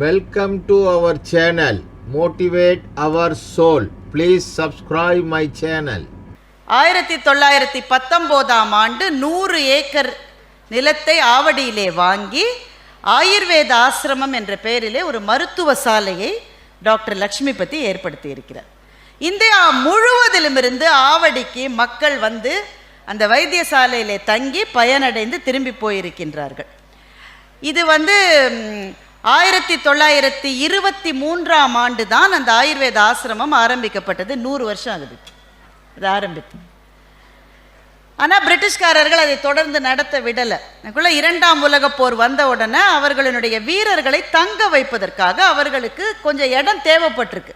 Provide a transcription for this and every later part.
Welcome to our channel motivate our soul please subscribe my channel ஆயிரத்தி தொள்ளாயிரத்தி பத்தொம்போதாம் ஆண்டு நூறு ஏக்கர் நிலத்தை ஆவடியிலே வாங்கி ஆயுர்வேத ஆசிரமம் என்ற பெயரிலே ஒரு மருத்துவ சாலையை டாக்டர் லக்ஷ்மிபதி ஏற்படுத்தி இருக்கிறார் இந்தியா முழுவதிலுமிருந்து ஆவடிக்கு மக்கள் வந்து அந்த வைத்தியசாலையிலே தங்கி பயனடைந்து திரும்பி போயிருக்கின்றார்கள். இது வந்து ஆயிரத்தி தொள்ளாயிரத்தி இருபத்தி மூன்றாம் ஆண்டு தான் அந்த ஆயுர்வேத ஆசிரமம் ஆரம்பிக்கப்பட்டது. நூறு வருஷம் ஆகுது. அது ஆரம்பித்து ஆனால் பிரிட்டிஷ்காரர்கள் அதை தொடர்ந்து நடத்த விடலை. அதுக்குள்ள இரண்டாம் உலகப் போர் வந்த உடனே அவர்களுடைய வீரர்களை தங்க வைப்பதற்காக அவர்களுக்கு கொஞ்சம் இடம் தேவைப்பட்டிருக்கு.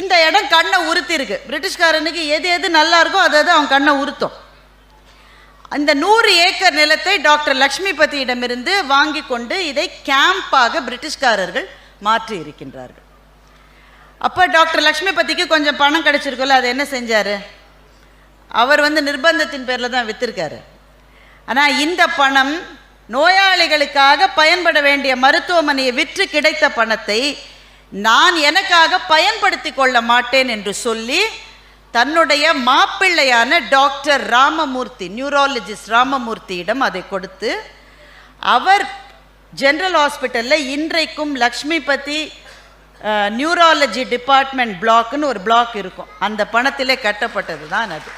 இந்த இடம் கண்ணை உறுத்திருக்கு பிரிட்டிஷ்காரனுக்கு எது எது நல்லா இருக்கோ அதை அது அவன் கண்ணை உறுத்தும். அந்த நூறு ஏக்கர் நிலத்தை டாக்டர் லக்ஷ்மிபதியிடமிருந்து வாங்கி கொண்டு இதை கேம்பாக பிரிட்டிஷ்காரர்கள் மாற்றி இருக்கின்றார்கள். அப்போ டாக்டர் லக்ஷ்மிபதிக்கு கொஞ்சம் பணம் கிடச்சிருக்கோல்ல அதை என்ன செஞ்சார்? அவர் வந்து நிர்பந்தத்தின் பேரில் தான் விற்றுருக்காரு ஆனால் இந்த பணம் நோயாளிகளுக்காக பயன்பட வேண்டிய மருத்துவமனையை விற்று கிடைத்த பணத்தை நான் எனக்காக பயன்படுத்தி கொள்ள மாட்டேன் என்று சொல்லி தன்னுடைய மாப்பிள்ளையான டாக்டர் ராமமூர்த்தி நியூராலஜிஸ்ட் ராமமூர்த்தியிடம் அதை கொடுத்து அவர் ஜென்ரல் ஹாஸ்பிட்டலில் இன்றைக்கும் லக்ஷ்மிபதி நியூராலஜி டிபார்ட்மெண்ட் பிளாக்னு ஒரு பிளாக் இருக்கும். அந்த பணத்திலே கட்டப்பட்டது தான் அது.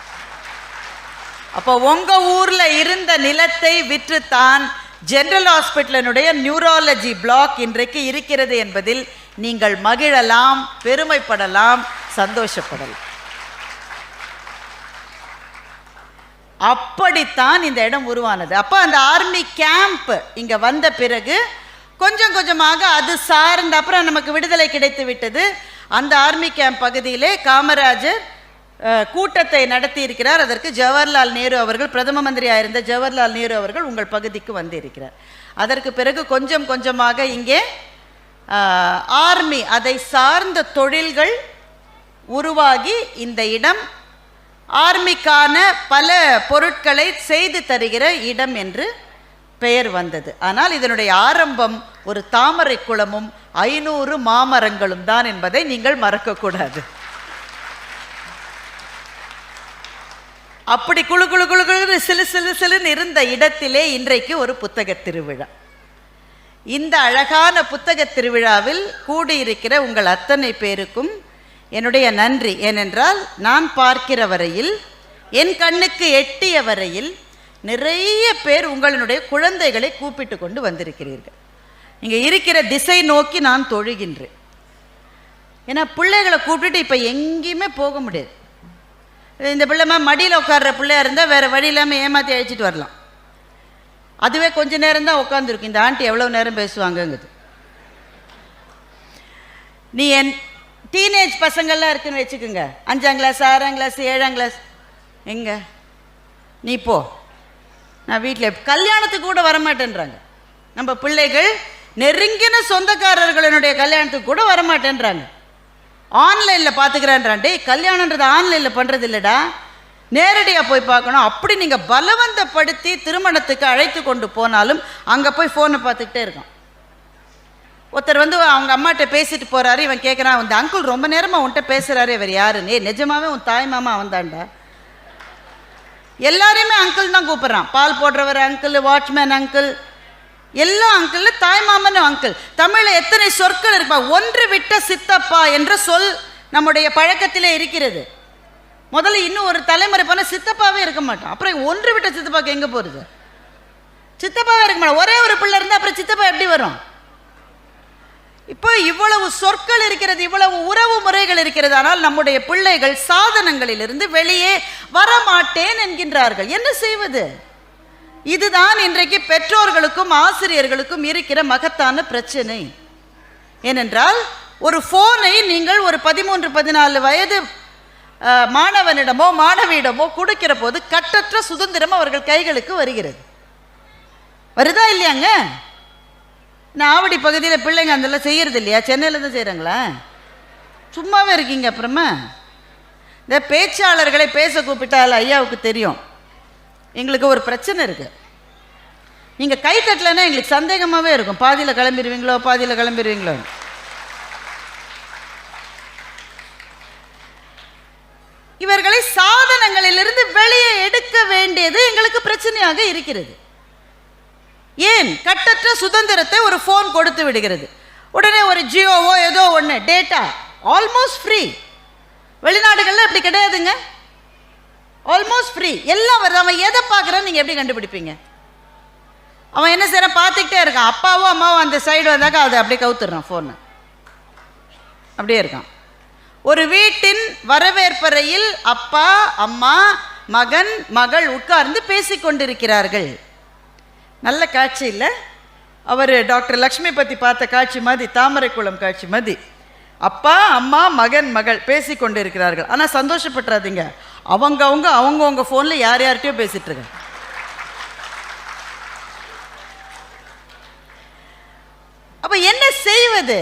அப்போ உங்கள் ஊரில் இருந்த நிலத்தை விற்றுத்தான் ஜென்ரல் ஹாஸ்பிட்டலினுடைய நியூராலஜி பிளாக் இன்றைக்கு இருக்கிறது என்பதில் நீங்கள் மகிழலாம் பெருமைப்படலாம் சந்தோஷப்படலாம். அப்படித்தான் இந்த இடம் உருவானது. அப்போ அந்த ஆர்மி கேம்ப் இங்கே வந்த பிறகு கொஞ்சம் கொஞ்சமாக அது சார்ந்த அப்புறம் நமக்கு விடுதலை கிடைத்து விட்டது. அந்த ஆர்மி கேம்ப் பகுதியிலே காமராஜர் கூட்டத்தை நடத்தி இருக்கிறார். அதற்கு ஜவஹர்லால் நேரு அவர்கள் பிரதம மந்திரியாக இருந்த ஜவஹர்லால் நேரு அவர்கள் உங்கள் பகுதிக்கு வந்திருக்கிறார். அதற்கு பிறகு கொஞ்சம் கொஞ்சமாக இங்கே ஆர்மி அதை சார்ந்த தொழில்கள் உருவாகி இந்த இடம் ஆர்மிக்கான பல பொருட்களை செய்து தருகிற இடம் என்று பெயர் வந்தது. ஆனால் இதனுடைய ஆரம்பம் ஒரு தாமரை குளமும் ஐநூறு மாமரங்களும் தான் என்பதை நீங்கள் மறக்கக்கூடாது. அப்படி குளு குளு குழு குழு சிலு சிலு சிலுன்னு இருந்த இடத்திலே இன்றைக்கு ஒரு புத்தக திருவிழா. இந்த அழகான புத்தக திருவிழாவில் கூடியிருக்கிற உங்கள் அத்தனை பேருக்கும் என்னுடைய நன்றி. ஏனென்றால் நான் பார்க்கிற வரையில் என் கண்ணுக்கு எட்டிய வரையில் நிறைய பேர் உங்களுடைய குழந்தைகளை கூப்பிட்டு கொண்டு வந்திருக்கிறீர்கள். இங்கே இருக்கிற திசை நோக்கி நான் தொழுகின்றேன். ஏன்னா பிள்ளைகளை கூப்பிட்டுட்டு இப்போ எங்கேயுமே போக முடியாது. இந்த பிள்ளைமா மடியில் உட்கார்ற பிள்ளையாக இருந்தால் வேறு வழி இல்லாமல் ஏமாற்றி அழைச்சிட்டு வரலாம். அதுவே கொஞ்ச நேரம் தான் உட்காந்துருக்கும் இந்த ஆண்டி எவ்வளோ நேரம் பேசுவாங்கங்குது நீ என் டீனேஜ் பசங்கள்லாம் இருக்குன்னு வச்சுக்கோங்க. அஞ்சாம் கிளாஸ் ஆறாம் கிளாஸ் ஏழாம் கிளாஸ் எங்க? நீ போ. நான் வீட்டில் கல்யாணத்துக்கு கூட வரமாட்டேன்றாங்க. நம்ம பிள்ளைகள் நெருங்கின சொந்தக்காரர்களுடைய கல்யாணத்துக்கு கூட வரமாட்டேன்றாங்க. ஆன்லைனில் பார்த்துக்கிறேன்றான் டே கல்யாணன்றது ஆன்லைனில் பண்ணுறது இல்லைடா நேரடியாக போய் பார்க்கணும். அப்படி நீங்கள் பலவந்தப்படுத்தி திருமணத்துக்கு அழைத்து கொண்டு போனாலும் அங்கே போய் ஃபோனை பார்த்துக்கிட்டே இருக்கான். ஒருத்தர் வந்து அவங்க அம்மாட்ட பேசிட்டு போறாரு இவன் கேட்குறான் அந்த அங்கிள் ரொம்ப நேரமா உன்கிட்ட பேசுறாரு இவர் யாருன்னு? நிஜமாவே உன் தாய் மாமா வந்தாண்டா எல்லாரையுமே அங்கிள் தான் கூப்பிடுறான். பால் போடுறவர் அங்கிள் வாட்ச்மேன் அங்கிள் எல்லா அங்கிள் தாய் மாமன் அங்கிள் தமிழில் எத்தனை சொற்கள் இருப்பா? ஒன்று விட்ட சித்தப்பா என்ற சொல் நம்முடைய பழக்கத்திலே இருக்கிறது. முதல்ல இன்னும் ஒரு தலைமுறை போனால் சித்தப்பாவே இருக்க மாட்டோம் அப்புறம் ஒன்று விட்ட சித்தப்பாக்கு எங்கே போகிறது சித்தப்பாவே இருக்க மாட்டோம் ஒரே ஒரு பிள்ளை இருந்தால் அப்புறம் சித்தப்பா எப்படி வரும்? இப்போ இவ்வளவு சொற்கள் இருக்கிறது இவ்வளவு உறவு முறைகள் இருக்கிறது ஆனால் நம்முடைய பிள்ளைகள் சாதனங்களிலிருந்து வெளியே வரமாட்டேன் என்கின்றார்கள். என்ன செய்வது? இதுதான் இன்றைக்கு பெற்றோர்களுக்கும் ஆசிரியர்களுக்கும் இருக்கிற மகத்தான பிரச்சனை. ஏனென்றால் ஒரு ஃபோனை நீங்கள் ஒரு பதிமூன்று பதினாலு வயது மாணவனிடமோ மாணவியிடமோ கொடுக்கிற போது கட்டற்ற சுதந்திரம் அவர்கள் கைகளுக்கு வருகிறது. வருதா இல்லையாங்க? நான் பகுதியில் பிள்ளைங்க அதெல்லாம் செய்கிறது இல்லையா? சென்னையில் தான் செய்கிறாங்களா சும்மாவே இருக்கீங்க அப்புறமா? இந்த பேச்சாளர்களை பேச கூப்பிட்டால் ஐயாவுக்கு தெரியும். எங்களுக்கு ஒரு பிரச்சனை இருக்குது நீங்கள் கை தட்டலைன்னா எங்களுக்கு சந்தேகமாகவே இருக்கும். பாதியில் கிளம்பிடுவீங்களோ பாதியில் கிளம்பிடுவீங்களோ? இவர்களை சாதனங்களிலிருந்து வெளியே எடுக்க வேண்டியது எங்களுக்கு பிரச்சனையாக இருக்கிறது. ஏன்? கட்டற்ற சுதந்திரத்தை ஒரு ஃபோன் கொடுத்து விடுகிறது. உடனே ஒரு ஜியோவோ ஏதோ ஒன்று டேட்டா ஆல்மோஸ்ட் ஃப்ரீ வெளிநாடுகளில் அப்படி கிடையாதுங்க. ஆல்மோஸ்ட் ஃப்ரீ எல்லாம் வருது. அவன் எதை பார்க்குறான்னு நீங்கள் எப்படி கண்டுபிடிப்பீங்க? அவன் என்ன செய்கிறான் பார்த்துக்கிட்டே இருக்கான். அப்பாவோ அம்மாவோ அந்த சைடு வந்தாக்கா அதை அப்படியே கவுத்துடுறான் ஃபோனை அப்படியே இருக்கான். ஒரு வீட்டின் வரவேற்பறையில் அப்பா அம்மா மகன் மகள் உட்கார்ந்து பேசிக்கொண்டிருக்கிறார்கள். நல்ல காட்சி இல்லை. அவர் டாக்டர் லக்ஷ்மி பற்றி பார்த்த காட்சி மாதிரி தாமரைக்குளம் காட்சி மாதிரி. அப்பா அம்மா மகன் மகள் பேசி கொண்டு இருக்கிறார்கள் ஆனால் சந்தோஷப்பட்டுறாதீங்க. அவங்க அவங்க அவங்கவுங்க ஃபோனில் யார் யார்கிட்டயோ பேசிட்டு அப்போ என்ன செய்வது?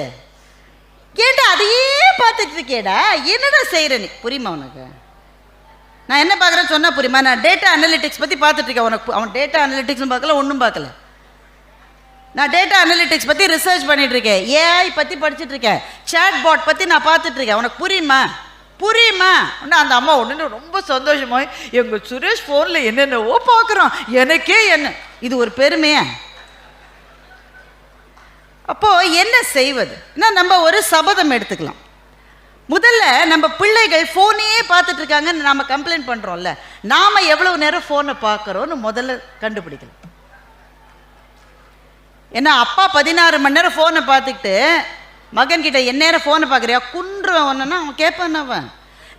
கேட்டா அதையே பார்த்துட்டு இருக்கேடா. என்னடா செய்கிற நீ? புரியுமா உனக்கு? நான் என்ன பார்க்குறேன்னு சொன்னால் புரியுமா? நான் டேட்டா அனலிட்டிக்ஸ் பற்றி பார்த்துட்ருக்கேன் உனக்கு அவன் டேட்டா அனலிட்டிக்ஸும் பார்க்கல ஒன்றும் பார்க்கல. நான் டேட்டா அனலிட்டிக்ஸ் பற்றி ரிசர்ச் பண்ணிகிட்ருக்கேன் ஏஐ பற்றி படிச்சுட்ருக்கேன் சேட் பாட் பற்றி நான் பார்த்துட்ருக்கேன் உனக்கு புரியுமா? புரியுமா? ஒன்று அந்த அம்மா உடனே ரொம்ப சந்தோஷமாய் எங்கள் சுரேஷ் ஃபோனில் என்னென்னவோ பார்க்குறோம் எனக்கே என்ன? இது ஒரு பெருமையா? அப்போது என்ன செய்வது? நான் நம்ம ஒரு சபதம் எடுத்துக்கலாம். முதல்ல நம்ம பிள்ளைகள் ஃபோனையே பார்த்துட்டு இருக்காங்கன்னு நாம் கம்ப்ளைண்ட் பண்ணுறோம்ல நாம் எவ்வளவு நேரம் ஃபோனை பார்க்குறோன்னு முதல்ல கண்டுபிடிக்கலாம் ஏன்னா அப்பா பதினாறு மணி நேரம் ஃபோனை பார்த்துக்கிட்டு மகன் கிட்ட என் நேரம் ஃபோனை பார்க்குறியா? குன்றுவன் ஒன்றுன்னா அவன் கேட்பான் அவன்.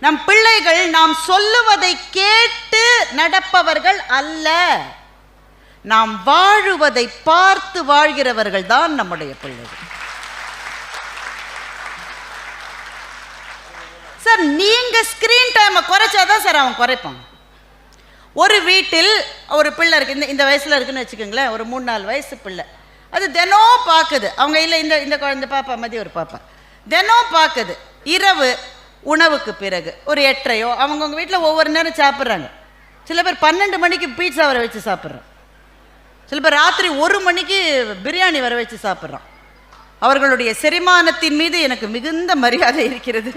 நம் பிள்ளைகள் நாம் சொல்லுவதை கேட்டு நடப்பவர்கள் அல்ல. நாம் வாழுவதை பார்த்து வாழ்கிறவர்கள் தான் நம்முடைய பிள்ளைகள். சார் நீங்க ஸ்கிரீன் டைமை குறைச்சாதான் சார் அவன் குறைப்பான். ஒரு வீட்டில் ஒரு பிள்ளை இருக்கு இந்த இந்த வயசில் இருக்குன்னு வச்சுக்கோங்களேன் ஒரு மூணு நாலு வயசு பிள்ளை. அது தினம் பார்க்குது. அவங்க இல்லை இந்த இந்த குழந்தை பாப்பா மதிய ஒரு பாப்பா. தினம் பார்க்குது. இரவு உணவுக்கு பிறகு ஒரு எட்டரையோ அவங்கவுங்க வீட்டில் ஒவ்வொரு நேரம் சாப்பிட்றாங்க. சில பேர் பன்னெண்டு மணிக்கு பீட்சா வர வச்சு சாப்பிட்றோம் சில பேர் ராத்திரி ஒரு மணிக்கு பிரியாணி வர வச்சு சாப்பிட்றான். அவர்களுடைய செரிமானத்தின் மீது எனக்கு மிகுந்த மரியாதை இருக்கிறது.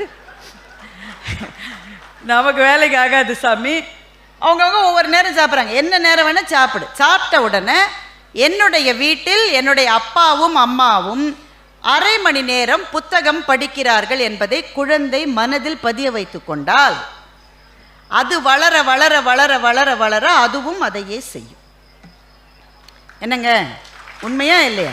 நமக்கு வேலைக்கு ஆகாது சாமி. அவங்கவுங்க ஒவ்வொரு நேரம் சாப்பிட்றாங்க. என்ன நேரம் வேணால் சாப்பிடு. சாப்பிட்ட உடனே என்னுடைய வீட்டில் என்னுடைய அப்பாவும் அம்மாவும் அரை மணி நேரம் புத்தகம் படிக்கிறார்கள் என்பதை குழந்தை மனதில் பதிய வைத்து கொண்டால் அது வளர வளர வளர வளர வளர அதுவும் அதையே செய்யும். என்னங்க? உண்மையா இல்லையா?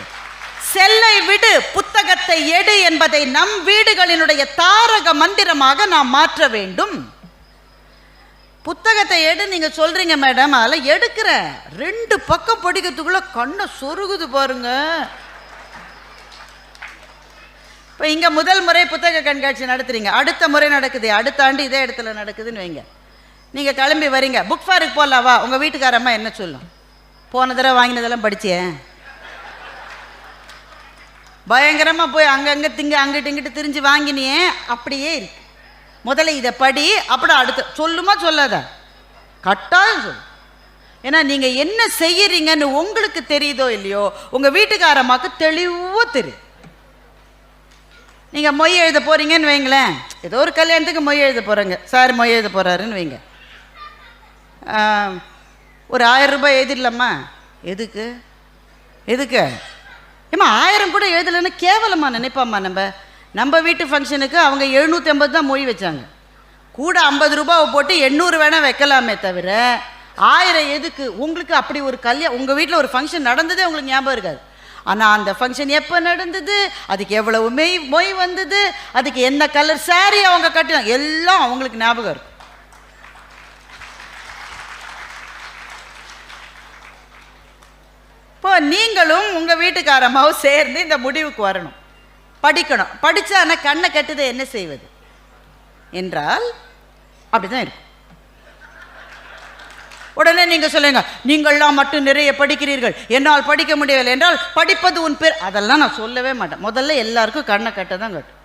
செல்லை விடு புத்தகத்தை எடு என்பதை நம் வீடுகளினுடைய தாரக மந்திரமாக நாம் மாற்ற வேண்டும். புத்தகத்தை எடு நீங்க சொல்றீங்க மேடம் அதில் எடுக்கிறேன் ரெண்டு பக்கம் படிக்கிறதுக்குள்ள கண்ணை சொருகுது பாருங்க. இப்போ இங்க முதல் முறை புத்தக கண்காட்சி நடத்துறீங்க. அடுத்த முறை நடக்குது அடுத்த ஆண்டு இதே இடத்துல நடக்குதுன்னு வைங்க. நீங்க கிளம்பி வரீங்க. புக் ஃபேருக்கு போகலாம் உங்க வீட்டுக்காரம்மா என்ன சொல்லும்? போன தடவை வாங்கினதெல்லாம் படித்தேன் பயங்கரமாக போய் அங்கங்கே திங்க அங்கிட்டு இங்கிட்டு திரிஞ்சு வாங்கினியே அப்படியே இருக்கு. முதல்ல இதை படி அப்புறம் அடுத்த. சொல்லுமா சொல்லாத. கட்டாயம் சொல்லு. ஏன்னா நீங்கள் என்ன செய்யறீங்கன்னு உங்களுக்கு தெரியுதோ இல்லையோ உங்கள் வீட்டுக்காரம்மாக்கு தெளிவாக தெரியும். நீங்கள் மொய் எழுத போகிறீங்கன்னு வைங்களேன். ஏதோ ஒரு கல்யாணத்துக்கு மொய் எழுத போகிறேங்க சார் மொய் எழுத போகிறாருன்னு வைங்க. ஒரு ஆயிரம் ரூபாய் எழுதிடலாமா? எதுக்கு? எதுக்கு? ஏம்மா ஆயிரம் கூட எழுதலைன்னு கேவலமாக நினைப்பாம்மா நம்ம. நம்ம வீட்டு ஃபங்க்ஷனுக்கு அவங்க எழுநூற்றி ஐம்பது தான் மொழி வச்சாங்க. கூட ஐம்பது ரூபாவை போட்டு எண்ணூறு வேணால் வைக்கலாமே தவிர ஆயிரம் எதுக்கு? உங்களுக்கு அப்படி ஒரு கல்யாணம் உங்கள் வீட்டில் ஒரு ஃபங்க்ஷன் நடந்ததே உங்களுக்கு ஞாபகம் இருக்காது. ஆனால் அந்த ஃபங்க்ஷன் எப்போ நடந்தது? அதுக்கு எவ்வளவு மெய் மொய் வந்தது? அதுக்கு என்ன கலர் சாரி அவங்க கட்டினாங்க எல்லாம் அவங்களுக்கு ஞாபகம் இருக்கும். இப்போ நீங்களும் உங்கள் வீட்டுக்காரமாவும் சேர்ந்து இந்த முடிவுக்கு வரணும். படிக்கணும். படித்தா ஆனால் கண்ணை கட்டுதை என்ன செய்வது? என்றால் அப்படிதான் இருக்கும். உடனே நீங்கள் சொல்லுங்க நீங்கள்லாம் மட்டும் நிறைய படிக்கிறீர்கள். என்னால் படிக்க முடியவில்லை என்றால் படிப்பது உன் பேர் அதெல்லாம் நான் சொல்லவே மாட்டேன். முதல்ல எல்லாருக்கும் கண்ணை கட்ட தான் கட்டும்.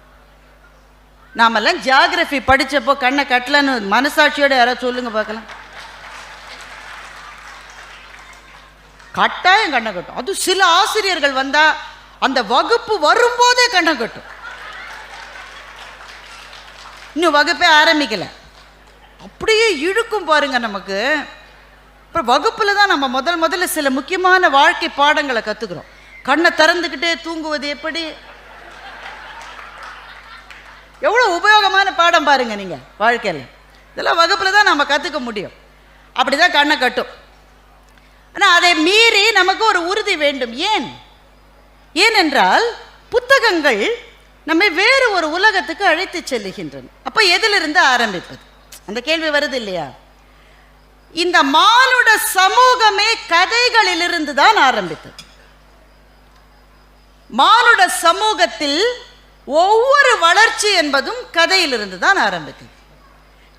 நாமெல்லாம் ஜியாகிரஃபி படித்தப்போ கண்ணை கட்டலன்னு மனசாட்சியோட யாராவது சொல்லுங்க பார்க்கலாம். கட்டாயம் கண்ணை கட்டும். அது சில ஆசிரியர்கள் வந்தால் அந்த வகுப்பு வரும்போதே கண்ணை கட்டும். இன்னும் வகுப்பே ஆரம்பிக்கலை. அப்படியே இழுக்கும் பாருங்க நமக்கு. அப்புறம் வகுப்பில் தான் நம்ம முதல் முதல்ல சில முக்கியமான வாழ்க்கை பாடங்களை கற்றுக்குறோம் கண்ணை திறந்துக்கிட்டே தூங்குவது எப்படி? எவ்வளோ உபயோகமான பாடம் பாருங்க நீங்கள் வாழ்க்கையில். இதெல்லாம் வகுப்பில் தான் நம்ம கற்றுக்க முடியும். அப்படி தான் கண்ணை கட்டும். ஆனால் அதை மீறி நமக்கு ஒரு உறுதி வேண்டும். ஏன்? ஏனென்றால் புத்தகங்கள் நம்மை வேறு ஒரு உலகத்துக்கு அழைத்து செல்லுகின்றன. அப்போ எதிலிருந்து ஆரம்பிப்பது? அந்த கேள்வி வருது இல்லையா? இந்த மானுட சமூகமே கதைகளிலிருந்து தான் ஆரம்பித்தது. மானுட சமூகத்தில் ஒவ்வொரு வளர்ச்சி என்பதும் கதையிலிருந்து தான் ஆரம்பித்தது.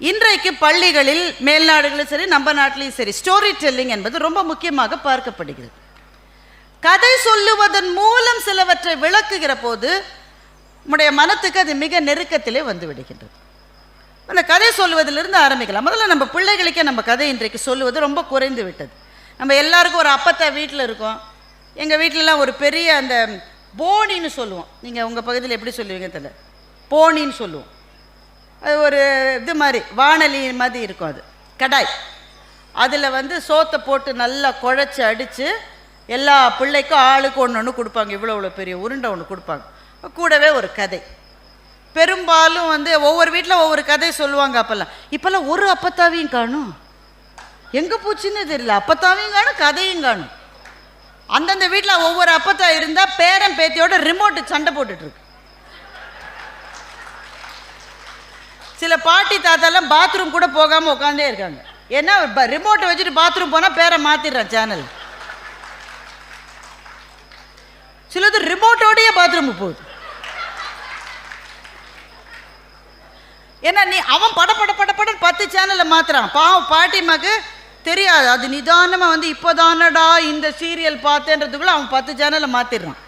இன்றைக்கு பள்ளிகளில் மேல்நாடுகளிலும் சரி நம்ம நாட்டிலையும் சரி ஸ்டோரி டெல்லிங் என்பது ரொம்ப முக்கியமாக பார்க்கப்படுகிறது. கதை சொல்லுவதன் மூலம் சிலவற்றை விளக்குகிற போது நம்முடைய மனத்துக்கு அது மிக நெருக்கத்திலே வந்து விடுகின்றது. அந்த கதை சொல்லுவதிலிருந்து ஆரம்பிக்கலாம். முதல்ல நம்ம பிள்ளைகளுக்கே நம்ம கதை இன்றைக்கு சொல்லுவது ரொம்ப குறைந்து விட்டது. நம்ம எல்லாருக்கும் ஒரு அப்பத்தா வீட்டில் இருக்கோம். எங்கள் வீட்டிலலாம் ஒரு பெரிய அந்த போனின்னு சொல்லுவோம். நீங்கள் உங்கள் பகுதியில் எப்படி சொல்லுவீங்க தெரியல. போனின்னு சொல்லுவோம். அது ஒரு இது மாதிரி வானலி மாதிரி இருக்கும் அது. கடாய். அதில் வந்து சோத்தை போட்டு நல்லா குழச்சி அடித்து எல்லா பிள்ளைக்கும் ஆளுக்கு ஒன்று ஒன்று கொடுப்பாங்க. இவ்வளோ இவ்வளோ பெரிய உருண்டை ஒன்று கொடுப்பாங்க. கூடவே ஒரு கதை. பெரும்பாலும் வந்து ஒவ்வொரு வீட்டில் ஒவ்வொரு கதை சொல்லுவாங்க அப்போல்லாம். இப்போல்லாம் ஒரு அப்பத்தாவையும் காணும். எங்கே போச்சுன்னு தெரியல. அப்பத்தாவையும் காணும் கதையும் காணும். அந்தந்த வீட்டில் ஒவ்வொரு அப்பத்தா இருந்தால் பேரன் பேத்தியோட ரிமோட்டு சண்டை போட்டுட்ருக்கு சில பாட்டி தாத்தாலாம் பாத்ரூம் கூட போகாமல் உட்காந்தே இருக்காங்க. ஏன்னா ரிமோட்டை வச்சுட்டு பாத்ரூம் போனால் பேரை மாற்றிடுறான் சேனல் சிலது ரிமோட்டோடைய பாத்ரூமுக்கு போகுது. ஏன்னா நீ அவன் பட பட பட படன்னு பத்து சேனலில் மாத்துறான். பாவம் பாட்டிமாக்கு தெரியாது. அது நிதானமாக வந்து இப்போதானடா இந்த சீரியல் பார்த்தேன்றதுக்குள்ள அவன் பத்து சேனலில் மாற்றிடுறான்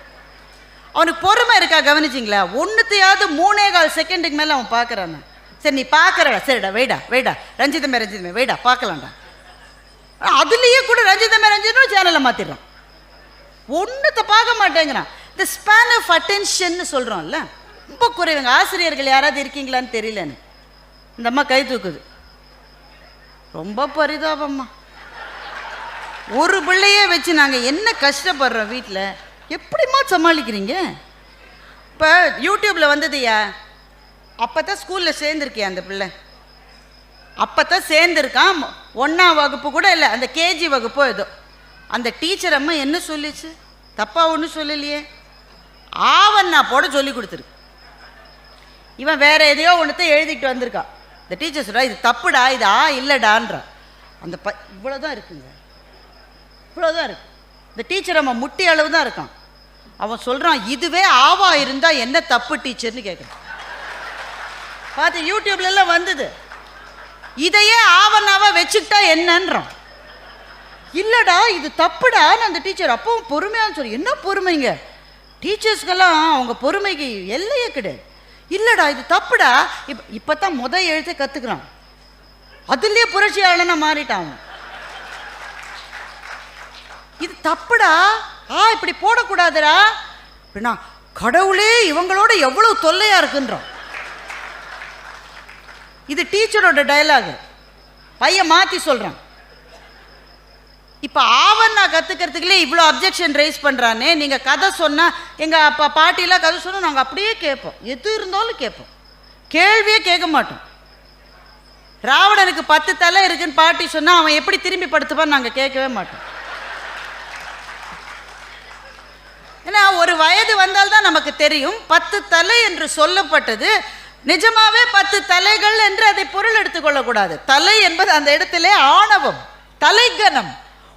அவனுக்கு பொறுமை இருக்கா கவனிச்சிங்களா? ஒன்றுத்தையாவது மூணே கால் செகண்டுக்கு மேலே அவன் பார்க்குறான். சரி நீ பார்க்குறடா சரிடா வெயிடா வெயிடா ரஞ்சிதமே ரஞ்சிதமே வெயிடா பார்க்கலாம்டா. அதுலேயே கூட ரஞ்சிதமே ரஞ்சிதமும் சேனலை மாற்றிடுறான் ஒன்றுத்தை பார்க்க மாட்டேங்கிறான். இந்த ஸ்பேன் ஆஃப் அட்டென்ஷன்னு சொல்கிறோம்ல ரொம்ப குறைவுங்க ஆசிரியர்கள் யாராவது இருக்கீங்களான்னு தெரியலன்னு. இந்த அம்மா கை தூக்குது. ரொம்ப பரிதாபம்மா. ஒரு பிள்ளையே வச்சு நாங்கள் என்ன கஷ்டப்படுறோம் வீட்டில் எப்படிம்மா சமாளிக்கிறீங்க? இப்போ யூடியூப்பில் வந்ததுயா அப்போ தான் ஸ்கூலில் சேர்ந்துருக்கியா அந்த பிள்ளை? அப்போ தான் சேர்ந்துருக்கான். ஒன்றாம் வகுப்பு கூட இல்லை அந்த கேஜி வகுப்போ ஏதோ. அந்த டீச்சர் அம்மா என்ன சொல்லிச்சு? தப்பாக ஒன்றும் சொல்லலையே. ஆவண்ணா போட சொல்லி கொடுத்துருக்கு இவன் வேற எதையோ ஒன்றத்தை எழுதிட்டு வந்திருக்கான். இந்த டீச்சர் சொல்கிறா இது தப்புடா இது ஆ இல்லைடான்றா. அந்த ப இவ்வளோதான் இருக்குங்க. இவ்வளோதான் இருக்கு. இந்த டீச்சர் அம்மா முட்டி அளவு தான் இருக்கான். அவன் சொல்கிறான் இதுவே ஆவா இருந்தால் என்ன தப்பு டீச்சர்னு கேட்குறான் பார்த்து யூடியூப்லெல்லாம் வந்தது. இதையே ஆவணாவா வச்சுக்கிட்டா என்னன்றோம். இல்லைடா இது தப்புடான்னு அந்த டீச்சர் அப்பவும் பொறுமையாக சொல்லி என்ன பொறுமைங்க? டீச்சர்ஸ்க்கெல்லாம் அவங்க பொறுமைக்கு எல்லையே கிடையாது. இல்லைடா இது தப்புடா. இப்போ இப்போ தான் முத எழுத்து கற்றுக்குறான் அதுலேயே புரட்சியாளனா மாறிட்டான் இது தப்புடா? ஆ இப்படி போடக்கூடாதுடா. அப்படின்னா கடவுளே இவங்களோட எவ்வளவு தொல்லையாக இருக்குன்றான் இது டீச்சரோட டயலாகு பையன் மாற்றி சொல்கிறான் இப்போ ஆவண்ணா கற்றுக்கிறதுக்குலே இவ்வளோ அப்ஜெக்ஷன் ரைஸ் பண்ணுறானே நீங்கள் கதை சொன்னால் எங்கள் அப்பா பாட்டிலாம் கதை சொன்னால் நாங்கள் அப்படியே கேட்போம். எது இருந்தாலும் கேட்போம். கேள்வியே கேட்க மாட்டோம். ராவணனுக்கு பத்து தலை இருக்குன்னு பாட்டி சொன்னால் அவன் எப்படி திரும்பி படுத்துப்பான்னு நாங்கள் கேட்கவே மாட்டோம். ஏன்னா ஒரு வயது வந்தால்தான் நமக்கு தெரியும். பத்து தலை என்று சொல்லப்பட்டது நிஜமாவே பத்து தலைகள் என்று அதை பொருள் எடுத்துக்கொள்ளக்கூடாது. தலை என்பது அந்த இடத்திலே ஆணவம் தலைகனம்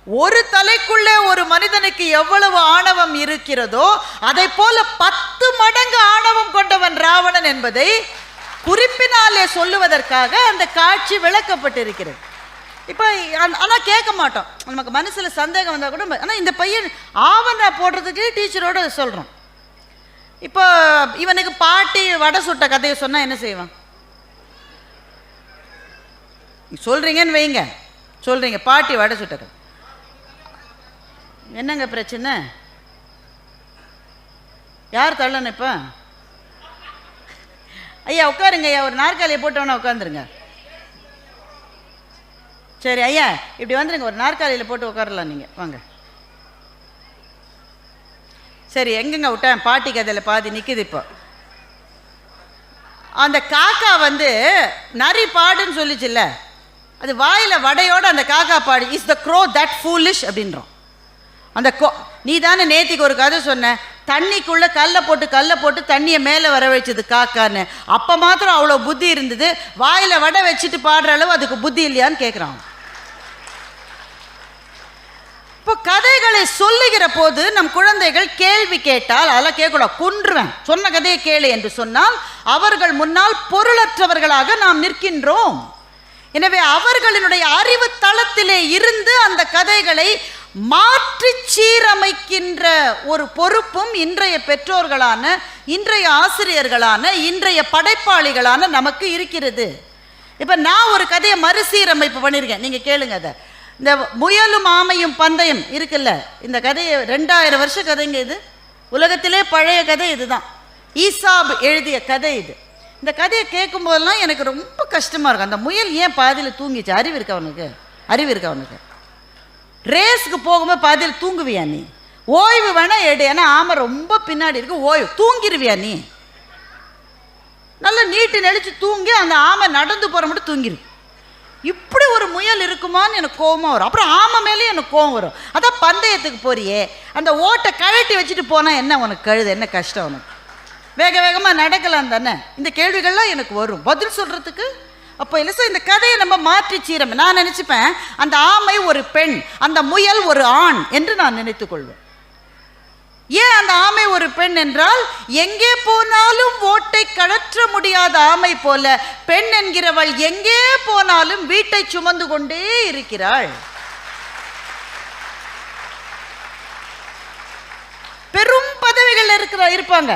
ஒரு தலைக்குள்ளே ஒரு மனிதனுக்கு எவ்வளவு ஆணவம் இருக்கிறதோ அதை போல பத்து மடங்கு ஆணவம் கொண்டவன் ராவணன் என்பதை குறிப்பினாலே சொல்லுவதற்காக அந்த காட்சி விளக்கப்பட்டிருக்கிறது. இப்போ ஆனால் கேட்க மாட்டோம். நமக்கு மனசில் சந்தேகம் வந்தால் கூட ஆனால் இந்த பையன் ஆவணா போடுறதுக்கு டீச்சரோட சொல்கிறோம் இப்போ இவனுக்கு பாட்டி வடை சுட்ட கதையை சொன்னால் என்ன செய்வான்? சொல்கிறீங்கன்னு வைங்க. சொல்கிறீங்க பாட்டி வடை சுட்ட கதை. என்னங்க பிரச்சனை? யார் தள்ளணும் இப்போ? ஐயா உட்காருங்க ஐயா. ஒரு நாற்காலியை போட்டவொன்னே உட்காந்துருங்க. சரி ஐயா இப்படி வந்துருங்க. ஒரு நாற்காலியில் போட்டு உட்காரலாம் நீங்கள் வாங்க. சரி எங்கெங்க விட்டேன் பாட்டி கதையில் பாதி நிற்குது இப்போ. அந்த காக்கா வந்து நரி பாடுன்னு சொல்லிச்சுல்ல? அது வாயில் வடையோடு அந்த காக்கா பாடு is the crow that foolish அப்படின்றோம். அந்த கோ நீ தானே நேத்திக்கு ஒரு கதை சொன்ன? தண்ணிக்குள்ளே கல்லை போட்டு கல்லை போட்டு தண்ணியை மேலே வர வச்சது காக்கான்னு. அப்போ மாத்திரம் அவ்வளோ புத்தி இருந்தது. வாயில் வடை வச்சுட்டு பாடுற அளவு அதுக்கு புத்தி இல்லையான்னு கேட்குறான் இப்போ கதைகளை சொல்லுகிற போது நம் குழந்தைகள் கேள்வி கேட்டால் அதெல்லாம் கேட்கக்கூடாது. கொன்றுவேன். சொன்ன கதையை கேளு என்று சொன்னால் அவர்கள் முன்னால் பொருளற்றவர்களாக நாம் நிற்கின்றோம். எனவே அவர்களினுடைய அறிவு தளத்திலே இருந்து அந்த கதைகளை மாற்றி சீரமைக்கின்ற ஒரு பொறுப்பும் இன்றைய பெற்றோர்களான இன்றைய ஆசிரியர்களான இன்றைய படைப்பாளிகளான நமக்கு இருக்கிறது. இப்போ நான் ஒரு கதையை மறுசீரமைப்பு பண்ணியிருக்கேன் நீங்கள் கேளுங்க அதை. இந்த முயலும் ஆமையும் பந்தயம் இருக்குல்ல இந்த கதையை ரெண்டாயிரம் வருஷ கதைங்க இது. உலகத்திலே பழைய கதை இதுதான். ஈசாப் எழுதிய கதை இது. இந்த கதையை கேட்கும் போதெல்லாம் எனக்கு ரொம்ப கஷ்டமாக இருக்கும். அந்த முயல் ஏன் பாதியில் தூங்கிச்சு? அறிவு இருக்கா அவனுக்கு அறிவு இருக்கா அவனுக்கு ரேஸ்க்கு போகும்போது பாதியில் தூங்குவியா நீ? ஓய்வு வேணா எடு. ஏன்னா ஆமை ரொம்ப பின்னாடி இருக்கு. ஓய்வு. தூங்கிடுவியா நீ? நல்லா நீட்டு நெளிச்சு தூங்கி அந்த ஆமை நடந்து போகிற மட்டும் தூங்கிரு. முயல் இருக்குமான்னு எனக்கு கோபமாக வரும். அப்புறம் ஆமை மேலேயும் எனக்கு கோபம் வரும். அதான் பந்தயத்துக்கு போறியே. அந்த ஓட்டை கழட்டி வச்சுட்டு போனால் என்ன உனக்கு கழுது? என்ன கஷ்டம் உனக்கு? வேக வேகமாக நடக்கலாம் தானே? இந்த கேள்விகள்லாம் எனக்கு வரும். பதில் சொல்கிறதுக்கு அப்போ இல்லை சார் இந்த கதையை நம்ம மாற்றி சீரம். நான் நினச்சிப்பேன் அந்த ஆமை ஒரு பெண் அந்த முயல் ஒரு ஆண் என்று நான் நினைத்து கொள்வேன். ஏன் அந்த ஆமை ஒரு பெண் என்றால் எங்கே போனாலும் ஓட்டை கழற்ற முடியாத ஆமை போல பெண் என்கிறவள் எங்கே போனாலும் வீட்டை சுமந்து கொண்டே இருக்கிறாள். பெரும் பதவிகள் இருக்கிற இருப்பாங்க.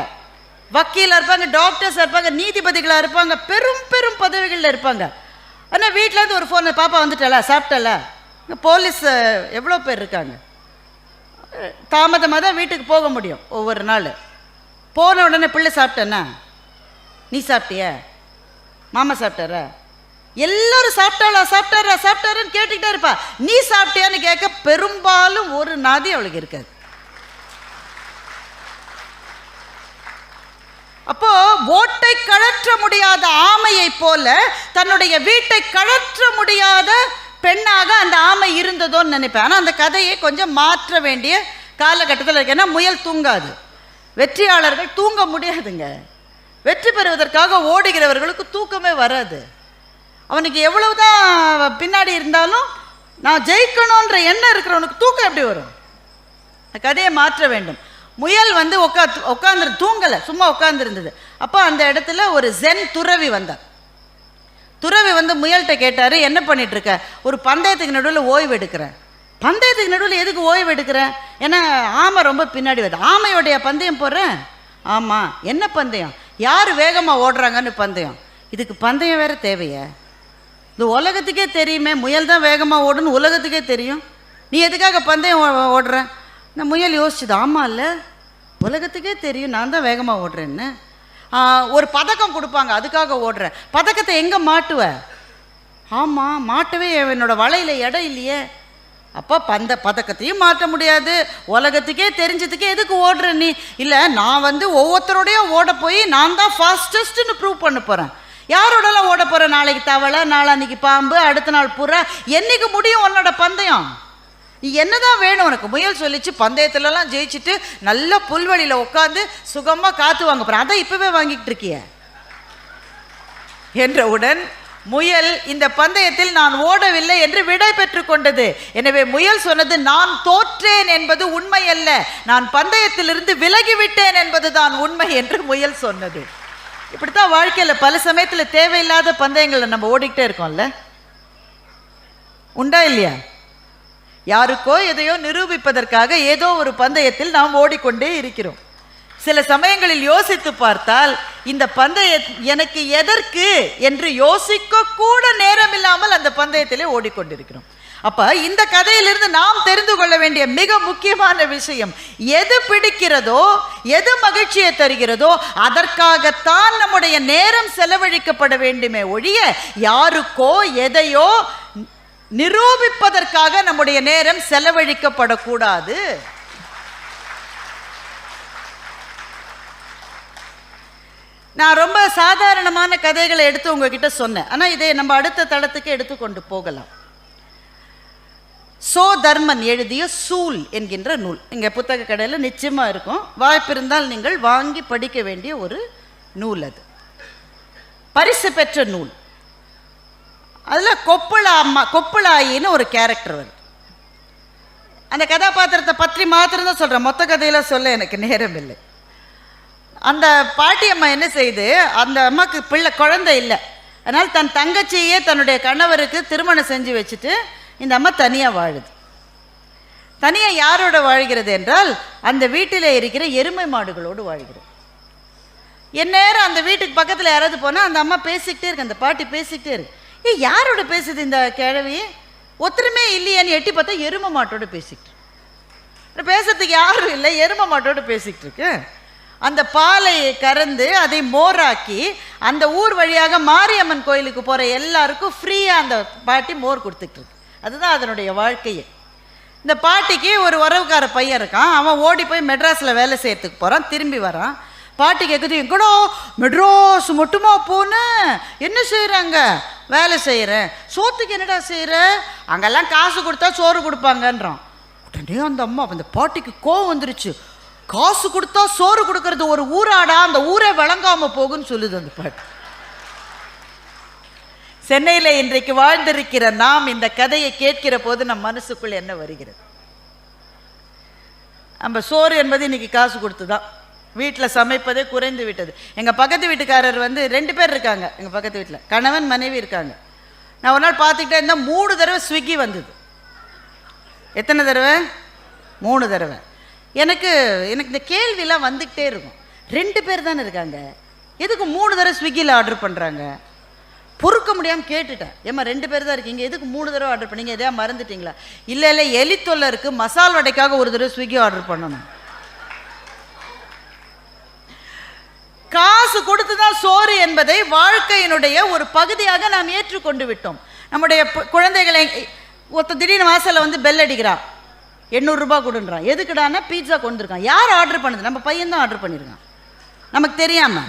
வக்கீலா இருப்பாங்க டாக்டர்ஸ் இருப்பாங்க நீதிபதிகளா இருப்பாங்க பெரும் பெரும் பதவிகளில் இருப்பாங்க. ஆனால் வீட்டிலேருந்து ஒரு ஃபோனை பாப்பா வந்துட்டாளா சாப்பிட்டல? போலீஸ் எவ்வளோ பேர் இருக்காங்க? தாமதமாக தான் வீட்டுக்கு போக முடியும் ஒவ்வொரு நாள். போன உடனே பிள்ளை சாப்பிட்டேன்னா? நீ சாப்பிட்டிய? மாமா சாப்பிட்டாரா? எல்லாரும் சாப்பிட்டாளா சாப்பிட்டாரா சாப்பிட்டாரான்னு கேட்டுக்கிட்டே இருப்பா. நீ சாப்பிட்டியான்னு கேட்க பெரும்பாலும் ஒரு நாதி அவளுக்கு இருக்காது. அப்போ ஓட்டை கழற்ற முடியாத ஆமையை போல தன்னுடைய வீட்டை கழற்ற முடியாத பெண்ணாக அந்த ஆமை இருந்ததோன்னு நினைப்பேன். ஆனால் அந்த கதையை கொஞ்சம் மாற்ற வேண்டிய காலகட்டத்தில் இருக்கு. ஏன்னா முயல் தூங்காது. வெற்றியாளர்கள் தூங்க முடியாதுங்க. வெற்றி பெறுவதற்காக ஓடுகிறவர்களுக்கு தூக்கமே வராது. அவனுக்கு எவ்வளவுதான் பின்னாடி இருந்தாலும் நான் ஜெயிக்கணுன்ற எண்ணம் இருக்கிறவனுக்கு தூக்கம் எப்படி வரும்? அந்த கதையை மாற்ற வேண்டும். முயல் வந்து உட்கா உட்காந்துரு தூங்கலை. சும்மா உட்காந்துருந்தது அப்போ அந்த இடத்துல ஒரு ஜென் துறவி வந்தார் துறவி வந்து முயல்கிட்ட கேட்டார் என்ன பண்ணிட்டு இருக்க ஒரு பந்தயத்துக்கு நடுவில் ஓய்வு எடுக்கிறேன் பந்தயத்துக்கு நடுவில் எதுக்கு ஓய்வு எடுக்கிறேன் ஏன்னா ஆமை ரொம்ப பின்னாடி வருது. ஆமையோடைய பந்தயம் போடுறேன் ஆமாம் என்ன பந்தயம்? யார் வேகமாக ஓடுறாங்கன்னு பந்தயம். இதுக்கு பந்தயம் வேற தேவையே. இந்த உலகத்துக்கே தெரியுமே முயல் தான் வேகமாக ஓடுன்னு உலகத்துக்கே தெரியும். நீ எதுக்காக பந்தயம் ஓ- ஓடுற? இந்த முயல் யோசிச்சுது ஆமாம் இல்லை உலகத்துக்கே தெரியும் நான் தான் வேகமாக ஓடுறேன்னு. ஒரு பதக்கம் கொடுப்பாங்க அதுக்காக ஓடுறேன். பதக்கத்தை எங்கே மாட்டுவ? ஆமாம் மாட்டவே என்னோட வலையில் இடம் இல்லையே. அப்போ பந்த பதக்கத்தையும் மாற்ற முடியாது. உலகத்துக்கே தெரிஞ்சதுக்கே எதுக்கு ஓடுற நீ? இல்லை நான் வந்து ஒவ்வொருத்தரோடையும் ஓட போய் நான் தான் ஃபாஸ்டஸ்ட்னு ப்ரூவ் பண்ண போகிறேன் யாரோடலாம் ஓட போகிறேன் நாளைக்கு தவளை நாளான்னைக்கு பாம்பு அடுத்த நாள் புறா என்றைக்கு முடியும் உன்னோட பந்தயம்? என்னதான் வேணும் உனக்கு? முயல் சொல்லிச்சு பந்தயத்துலலாம் ஜெயிச்சுட்டு நல்ல புல்வெளியில் உட்காந்து சுகமாக காத்து வாங்க போகிறேன் அதான் இப்போவே வாங்கிட்டு இருக்கிய. என்றவுடன் முயல் இந்த பந்தயத்தில் நான் ஓடவில்லை என்று விடை பெற்றுக் கொண்டது. எனவே முயல் சொன்னது நான் தோற்றேன் என்பது உண்மை அல்ல. நான் பந்தயத்திலிருந்து விலகிவிட்டேன் என்பதுதான் உண்மை என்று முயல் சொன்னது. இப்படித்தான் வாழ்க்கையில் பல சமயத்தில் தேவையில்லாத பந்தயங்களை நம்ம ஓடிக்கிட்டே இருக்கோம்ல. உண்டா இல்லையா? யாருக்கோ எதையோ நிரூபிப்பதற்காக ஏதோ ஒரு பந்தயத்தில் நாம் ஓடிக்கொண்டே இருக்கிறோம். சில சமயங்களில் யோசித்து பார்த்தால் இந்த பந்தய எனக்கு எதற்கு என்று யோசிக்க கூட நேரம் இல்லாமல் அந்த பந்தயத்திலே ஓடிக்கொண்டிருக்கிறோம். அப்ப இந்த கதையிலிருந்து நாம் தெரிந்து கொள்ள வேண்டிய மிக முக்கியமான விஷயம் எது பிடிக்கிறதோ எது மகிழ்ச்சியை தருகிறதோ அதற்காகத்தான் நம்முடைய நேரம் செலவழிக்கப்பட வேண்டுமே ஒழிய யாருக்கோ எதையோ நிரூபிப்பதற்காக நம்முடைய நேரம் செலவழிக்கப்படக்கூடாது. நான் ரொம்ப சாதாரணமான கதைகளை எடுத்து உங்ககிட்ட சொன்னேன். ஆனால் இதை நம்ம அடுத்த தளத்துக்கு எடுத்துக்கொண்டு போகலாம். சோ தர்மன் எழுதிய சூல் என்கின்ற நூல். இங்கே புத்தக கடையில் நிச்சயமாக இருக்கும். வாய்ப்பு இருந்தால் நீங்கள் வாங்கி படிக்க வேண்டிய ஒரு நூல் அது. பரிசு பெற்ற நூல். அதில் கொப்பளா அம்மா கொப்பளாயின்னு ஒரு கேரக்டர் வருது. அந்த கதாபாத்திரத்தை பற்றி மாத்திரம்தான் சொல்கிறேன் மொத்த கதையெல்லாம் சொல்ல எனக்கு நேரம் இல்லை. அந்த பாட்டி அம்மா என்ன செய்யுது அந்த அம்மாவுக்கு பிள்ளை குழந்தை இல்லை. அதனால் தன் தங்கச்சியே தன்னுடைய கணவருக்கு திருமணம் செஞ்சு வச்சுட்டு இந்த அம்மா தனியாக வாழுது. தனியாக யாரோட வாழ்கிறது என்றால் அந்த வீட்டில் இருக்கிற எருமை மாடுகளோடு வாழ்கிறது. என் நேரம் அந்த வீட்டுக்கு பக்கத்தில் யாராவது போனால் அந்த அம்மா பேசிக்கிட்டே இருக்கு அந்த பாட்டி பேசிக்கிட்டே இருக்கு. ஏ யாரோட பேசுது இந்த கிழவி? ஒத்தருமே இல்லையேன்னு எட்டி பார்த்தா எருமை மாட்டோட பேசிக்கிட்டு இருக்கு. பேசுறதுக்கு யாரும் இல்லை எருமை மாட்டோட பேசிக்கிட்டு இருக்கு. அந்த பாலை கறந்து அதை மோராக்கி அந்த ஊர் வழியாக மாரியம்மன் கோயிலுக்கு போகிற எல்லாருக்கும் ஃப்ரீயாக அந்த பாட்டி மோர் கொடுத்துட்டு இருக்கு. அதுதான் அதனுடைய வாழ்க்கையே. இந்த பாட்டிக்கு ஒரு உறவுக்கார பையன் இருக்கான். அவன் ஓடி போய் மெட்ராஸில் வேலை செய்யறதுக்கு போகிறான் திரும்பி வரான். பாட்டி கேட்குது எங்கடோ மெட்ராஸ் மட்டுமா போன்னு என்ன செய்கிறாங்க வேலை செய்கிறேன் சோத்துக்கு என்னடா செய்கிற அங்கெல்லாம் காசு கொடுத்தா சோறு கொடுப்பாங்கன்றான். உடனே அந்த அம்மா அந்த பாட்டிக்கு கோவம் வந்துருச்சு. காசு கொடுத்தா சோறு கொடுக்கறது ஒரு ஊராடா அந்த ஊரே விளங்காமல் போகுன்னு சொல்லுது அந்த பாட்டு. சென்னையில் இன்றைக்கு வாழ்ந்திருக்கிற நாம் இந்த கதையை கேட்கிற போது நம் மனசுக்குள் என்ன வருகிறது? நம்ம சோறு என்பது இன்னைக்கு காசு கொடுத்து தான் வீட்டில் சமைப்பதே குறைந்து விட்டது. எங்கள் பக்கத்து வீட்டுக்காரர் வந்து ரெண்டு பேர் இருக்காங்க எங்கள் பக்கத்து வீட்டில் கணவன் மனைவி இருக்காங்க. நான் ஒரு நாள் பார்த்துக்கிட்டே இருந்தால் மூணு தடவை ஸ்விக்கி வந்தது. எத்தனை தடவை? மூணு தடவை. எனக்கு எனக்கு இந்த கேள்விலாம் வந்துக்கிட்டே இருக்கும். ரெண்டு பேர் தானே இருக்காங்க. எதுக்கு மூணு தடவை ஸ்விக்கியில் ஆர்டர் பண்ணுறாங்க பொறுக்க முடியாமல் கேட்டுட்டேன். ஏம்மா ரெண்டு பேர் தான் இருக்கீங்க. எதுக்கு மூணு தடவை ஆர்டர் பண்ணீங்க? எதையா மறந்துட்டீங்களா? இல்லை இல்லை எலி இருக்குது மசால் வடைக்காக ஒரு தடவை ஸ்விக்கி ஆர்டர் பண்ணணும். காசு கொடுத்து தான் சோறு என்பதை வாழ்க்கையினுடைய ஒரு பகுதியாக நாம் ஏற்றுக்கொண்டு விட்டோம் நம்முடைய குழந்தைகளை ஒருத்த திடீர்னு வாசலில் வந்து பெல் அடிக்கிறா. எண்ணூறுரூபா கொடுன்றான். எதுக்குடான்னா பீட்சா கொண்டுருக்கான். யார் ஆர்டர் பண்ணுது? நம்ம பையன் தான் ஆர்டர் பண்ணியிருக்கான் நமக்கு தெரியாம.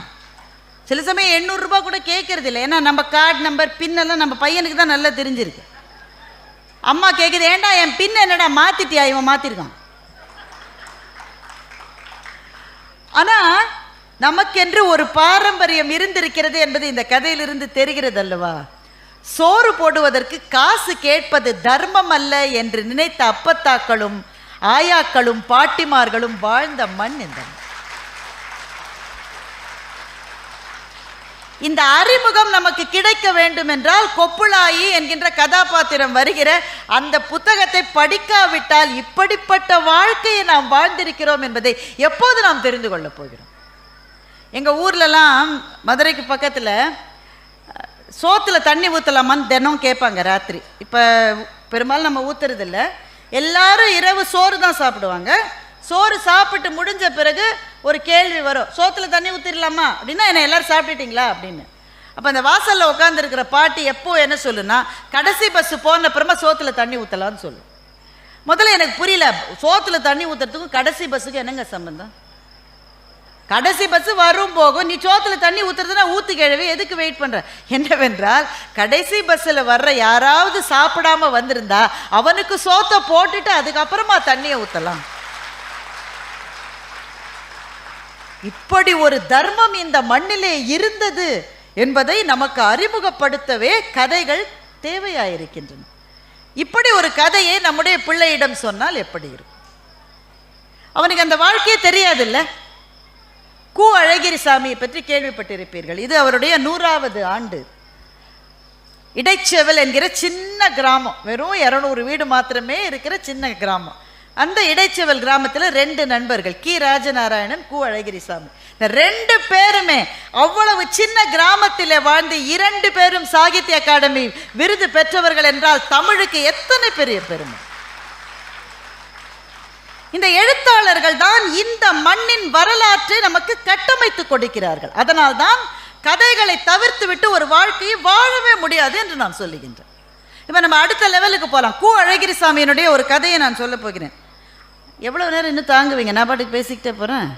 சில சமயம் எண்ணூறுரூபா கூட கேட்கறது இல்லை. ஏன்னா நம்ம கார்டு நம்பர் பின்னெல்லாம் நம்ம பையனுக்கு தான் நல்லா தெரிஞ்சிருக்கு. அம்மா கேட்குது ஏன்டா என் பின் என்னடா மாத்திட்டியா? இவன் மாத்திருக்கான். ஆனால் நமக்கென்று ஒரு பாரம்பரியம் இருந்திருக்கிறது என்பது இந்த கதையிலிருந்து தெரிகிறது அல்லவா சோறு போடுவதற்கு காசு கேட்பது தர்மம் அல்ல என்று நினைத்த அப்பத்தாக்களும் ஆயாக்களும் பாட்டிமார்களும் வாழ்ந்த மண் இந்த இந்த அறிமுகம் நமக்கு கிடைக்க வேண்டும் என்றால் கொப்புளாயி என்கின்ற கதாபாத்திரம் வருகிற அந்த புத்தகத்தை படிக்காவிட்டால் இப்படிப்பட்ட வாழ்க்கையை நாம் வாழ்ந்திருக்கிறோம் என்பதை எப்போது நாம் தெரிந்து கொள்ளப் போகிறோம்? எங்கள் ஊர்லலாம் மதுரைக்கு பக்கத்தில் சோத்தில் தண்ணி ஊற்றலாமான்னு தினம் கேட்பாங்க ராத்திரி. இப்போ பெரும்பாலும் நம்ம ஊற்றுறதில்ல எல்லாரும் இரவு சோறு தான் சாப்பிடுவாங்க. சோறு சாப்பிட்டு முடிஞ்ச பிறகு ஒரு கேள்வி வரும். சோத்தில் தண்ணி ஊற்றிடலாமா அப்படின்னா என்ன எல்லாரும் சாப்பிட்டுட்டிங்களா? அப்படின்னு. அப்போ அந்த வாசலில் உட்காந்துருக்கிற பாட்டி எப்போ என்ன சொல்லுன்னா கடைசி பஸ்ஸு போன அப்புறமா சோத்தில் தண்ணி ஊற்றலான்னு சொல்லும் முதல்ல எனக்கு புரியல. சோத்தில் தண்ணி ஊற்றுறதுக்கும் கடைசி பஸ்ஸுக்கு என்னங்க சம்பந்தம்? கடைசி பஸ் வரும் போகும். நீ சோத்துல தண்ணி ஊத்துறதுனா ஊத்து கிழவி எதுக்கு வெயிட் பண்ற? என்னவென்றால் கடைசி பஸ்ஸில் வர்ற யாராவது சாப்பிடாம வந்திருந்தா அவனுக்கு சோத்தை போட்டுட்டு அதுக்கப்புறமா தண்ணியை ஊத்தலாம். இப்படி ஒரு தர்மம் இந்த மண்ணிலே இருந்தது என்பதை நமக்கு அறிமுகப்படுத்தவே கதைகள் தேவையாயிருக்கின்றன. இப்படி ஒரு கதையை நம்முடைய பிள்ளையிடம் சொன்னால் எப்படி இருக்கும்? அவனுக்கு அந்த வாழ்க்கையே தெரியாதுல்ல? கு அழகிரிசாமியை பற்றி கேள்விப்பட்டிருப்பீர்கள். இது அவருடைய நூறாவது ஆண்டு. இடைச்செவல் என்கிற சின்ன கிராமம். வெறும் இரநூறு வீடு மாத்திரமே இருக்கிற சின்ன கிராமம். அந்த இடைச்செவல் கிராமத்தில் ரெண்டு நண்பர்கள் கி. ராஜநாராயணன் கு. அழகிரிசாமி இந்த ரெண்டு பேருமே அவ்வளவு சின்ன கிராமத்தில் வாழ்ந்து இரண்டு பேரும் சாகித்ய அகாடமி விருது பெற்றவர்கள் என்றால் தமிழுக்கு எத்தனை பெரிய பெருமை? இந்த எழுத்தாளர்கள் தான் இந்த மண்ணின் வரலாற்றை நமக்கு கட்டமைத்து கொடுக்கிறார்கள். அதனால்தான் கதைகளை தவிர்த்து விட்டு ஒரு வாழ்க்கையை வாழவே முடியாது என்று நான் சொல்லுகின்றேன். இப்போ நம்ம அடுத்த லெவலுக்கு போகலாம் கு அழகிரிசாமியினுடைய ஒரு கதையை நான் சொல்ல போகிறேன். எவ்வளோ நேரம் இன்னும் தாங்குவீங்க? நான் பாட்டுக்கு பேசிக்கிட்டே போகிறேன்